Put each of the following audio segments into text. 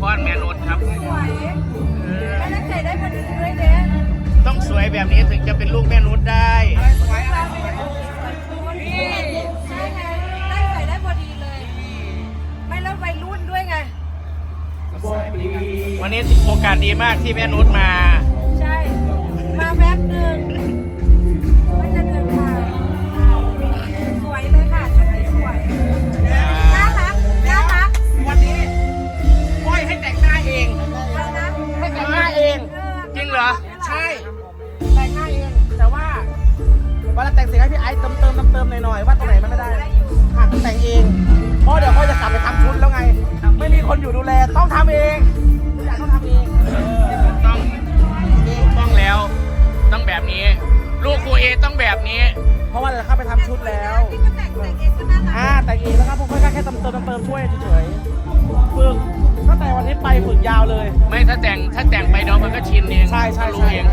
พรแม่นุชครับสวยเออไม่ได้ใส่ได้พอดีด้วยเด้ต้องสวยแบบนี้ถึงจะเป็นลูกแม่นุชได้นี่ใช่ไงได้ใส่ได้พอดีเลย ไม่แล้ววัยรุ่นด้วยไง วันนี้โอกาสดีมากที่แม่นุชมา ใช่ มาแป๊บหนึ่ง แต่งเสร็จให้พี่ไอซ์เติมเติมเติมเติมหน่อยๆว่าตรงไหนมันไม่ได้หักแต่งเอง เพราะเดี๋ยวเขาจะกลับไปทำชุดแล้วไง ไม่มีคนอยู่ดูแลต้องทำเองทุกอย่างต้องทำเองต้องต้องแล้ว ต้องแบบนี้ ลูกครูเอต้องแบบนี้ เพราะว่าเราเข้าไปทำชุดแล้วที่ก็แต่งแต่งเองก็น่ารักอ่าแต่งเองแล้วครับพวกแค่แค่เติมเติมเติมเติมช่วยเฉยๆฝึกตั้งแต่วันนี้ไปฝึกยาวเลย ไม่ถ้าแต่งถ้าแต่งไปเนาะมันก็ชินเองใช่ใช่รู้ใช่เอง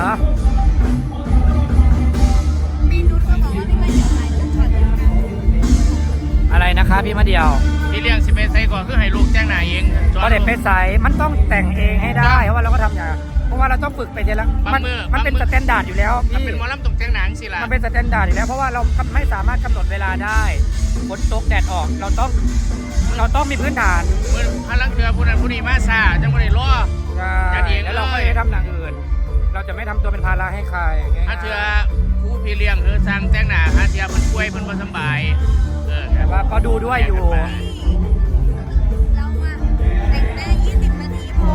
ฮะมีนุชก็บอกว่าพี่ไม่เดี๋ยวไหนจะช็อตเดียวกันอะไรนะคะพี่มะเดียวพี่เลี้ยงสิไปใช้ก่อนคือให้ลูกแจ้งหน้าเองจอก็เด็ดไปใสมันต้องแต่งเองให้ได้เพราะว่าเราก็ทำอย่างเพราะว่าเราต้องฝึกไปทีละบางมันมือมันเป็นบางมืสอแตนดาร์ดอยู่แล้วถ้าพี่เป็นหมอลำตกแจ้งหนังสิล่ะมันเป็นสแตนดาร์ดอยู่แล้วเพราะว่าเราไม่สามารถกำหนดเวลาได้ฝนตกแดดออกเราต้องเราต้องมีพื้นฐานมือพลังเถือผู้นั้นผู้นี้มาซาจังบ่ได้รอจัดเองแล้วเราก็เลยจะทำอย่างอื่น เราจะไม่ทำตัวเป็นภาระให้ใครง่ายๆถ้าเถือผู้พี่เลี้ยงคือสร้างแจ้งหน้าหาเถือเพิ่นป่วยเพิ่นบ่สำบายเออแต่ว่าก็ดูด้วยอยู่ เรามาแต่งได้20 นาทีพอ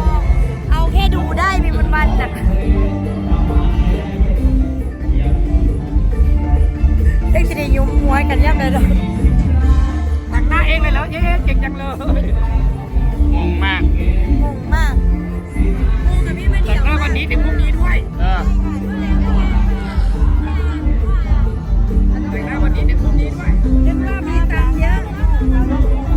เอาแค่ดูได้มีวันวันๆจ้ะเอ็กซ์ดียุ่มหัวกันยับเลยเนาะแต่งหน้าเองเลยแล้วเย้เก่งจังเลย งงมาก งงมาก น้าวันนี้ถึงพรุ่งนี้ด้วยเออแต่งหน้าวันนี้ถึงพรุ่งนี้ด้วยเรื่องรอบมีตังค์เยอะ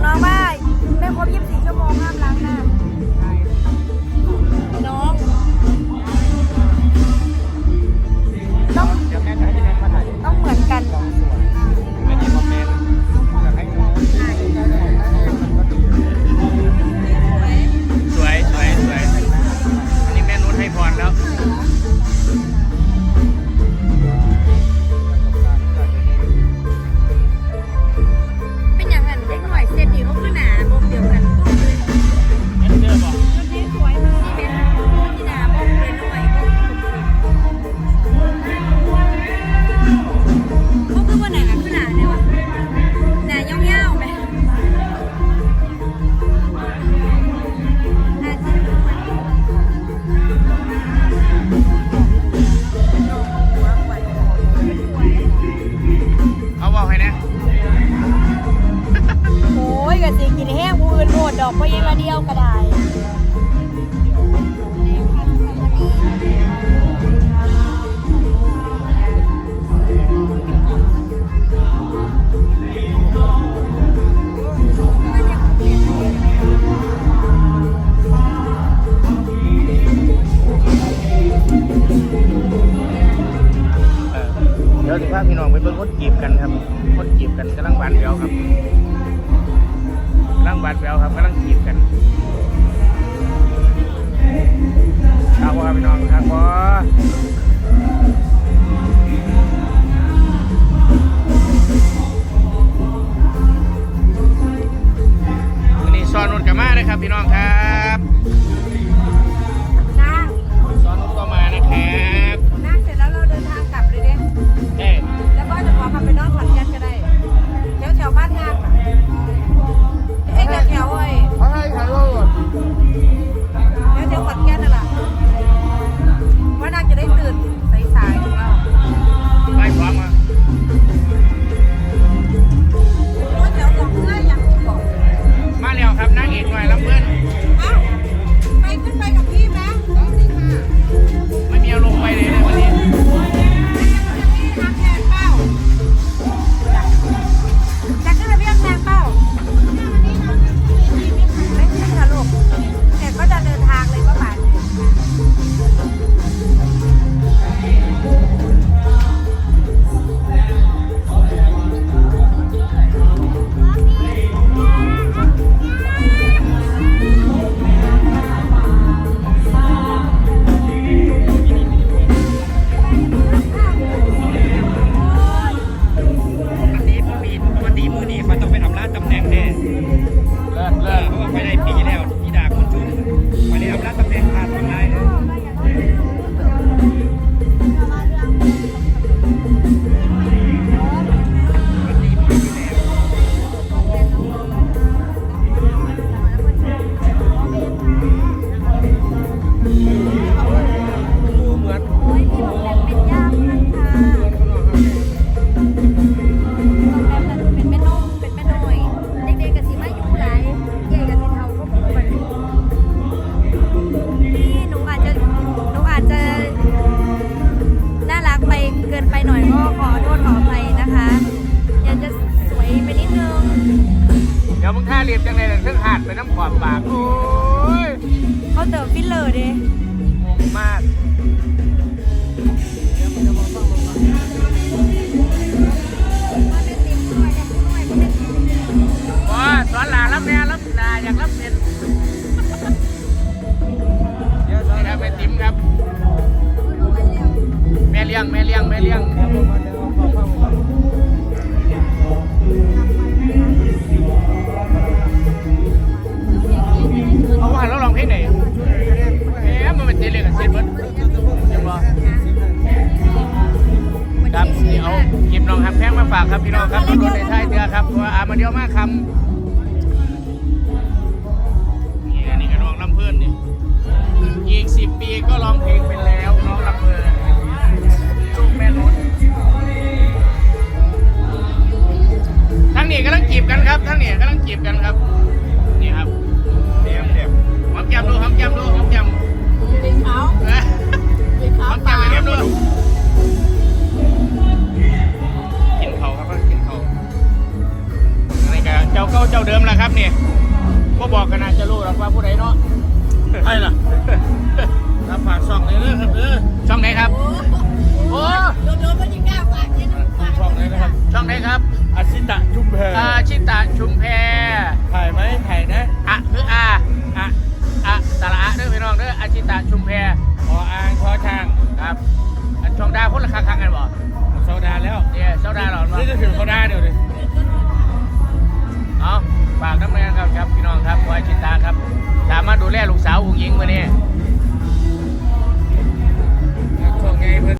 หนูบอกน้องว่าไม่ครบ24 ดี๋ยวสิพาพี่น้องไปเบิ่งคดจีบกันครับคดจีบกันกำลังบานแววครับกำลังบานแววครับกำลังจีบกันครับพี่น้องครับพอ รีบจังเลยเครื่องหาดไปน้ำขอบปากลู ว่าอามาเยอะมากคำ ครับ โอ้โดนโก็ยิ่งกล้าฝากเงนฝากช่องไหนนะครับ ช่องไหนครับอาชิตะชุมแพอาชิตะชุมแพถ่ายไหมถ่ายนะอะหรืออาอะอะสาระเด้อพี่น้องเด้ออาชิตะชุมแพออ่างชอช่างครับ อันช่องดาคนละครั้งครั้งกันบ่โซดาแล้วเนี่ยโซดาหรอนี่จะถือโซดาเดี๋ยวดิเอาฝากน้ำแรงครับครับพี่น้องครับไว้ชิตาครับ สามารถดูแลลูกสาวอุ้หญิงมาเนี่ย game.